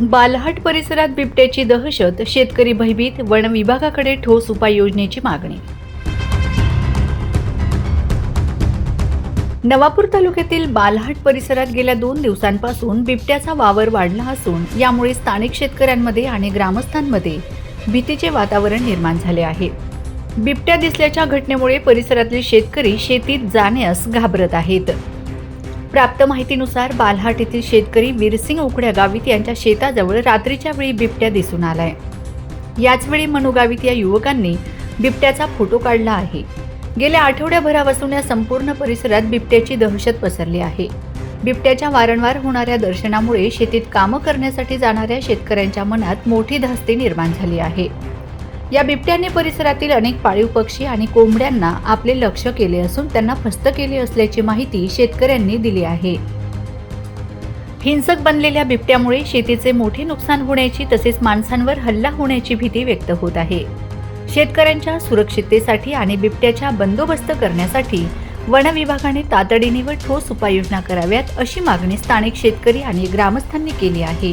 बालहाट परिसरात बिबट्याची दहशत शेतकरी भयभीत वन विभागाकडे ठोस उपाययोजनेची मागणी. नवापूर तालुक्यातील बालहाट परिसरात गेल्या दोन दिवसांपासून बिबट्याचा वावर वाढला असून यामुळे स्थानिक शेतकऱ्यांमध्ये आणि ग्रामस्थांमध्ये भीतीचे वातावरण निर्माण झाले आहे. बिबट्या दिसल्याच्या घटनेमुळे परिसरातील शेतकरी शेतीत जाण्यास घाबरत आहेत. प्राप्त माहितीनुसार बालहाट येथील शेतकरी वीरसिंग उकड्या गावित यांच्या शेताजवळ रात्रीच्या वेळी बिबट्या दिसून आलाय. याचवेळी वेळी या युवकांनी बिबट्याचा फोटो काढला आहे. गेल्या आठवड्याभरापासून या संपूर्ण परिसरात बिबट्याची दहशत पसरली आहे. बिबट्याच्या वारंवार होणाऱ्या दर्शनामुळे शेतीत कामं करण्यासाठी जाणाऱ्या शेतकऱ्यांच्या मनात मोठी धास्ती निर्माण झाली आहे. या बिबट्याने परिसरातील अनेक पाळीव पक्षी आणि कोंबड्यांना आपले लक्ष केले असून त्यांना फस्त केले असल्याची माहिती शेतकऱ्यांनी दिली आहे. हिंसक बनलेल्या बिबट्यामुळे शेतीचे मोठे नुकसान होण्याची तसेच माणसांवर हल्ला होण्याची भीती व्यक्त होत आहे. शेतकऱ्यांच्या सुरक्षिततेसाठी आणि बिबट्याच्या बंदोबस्त करण्यासाठी वन विभागाने तातडीने व ठोस उपाययोजना कराव्यात अशी मागणी स्थानिक शेतकरी आणि ग्रामस्थांनी केली आहे.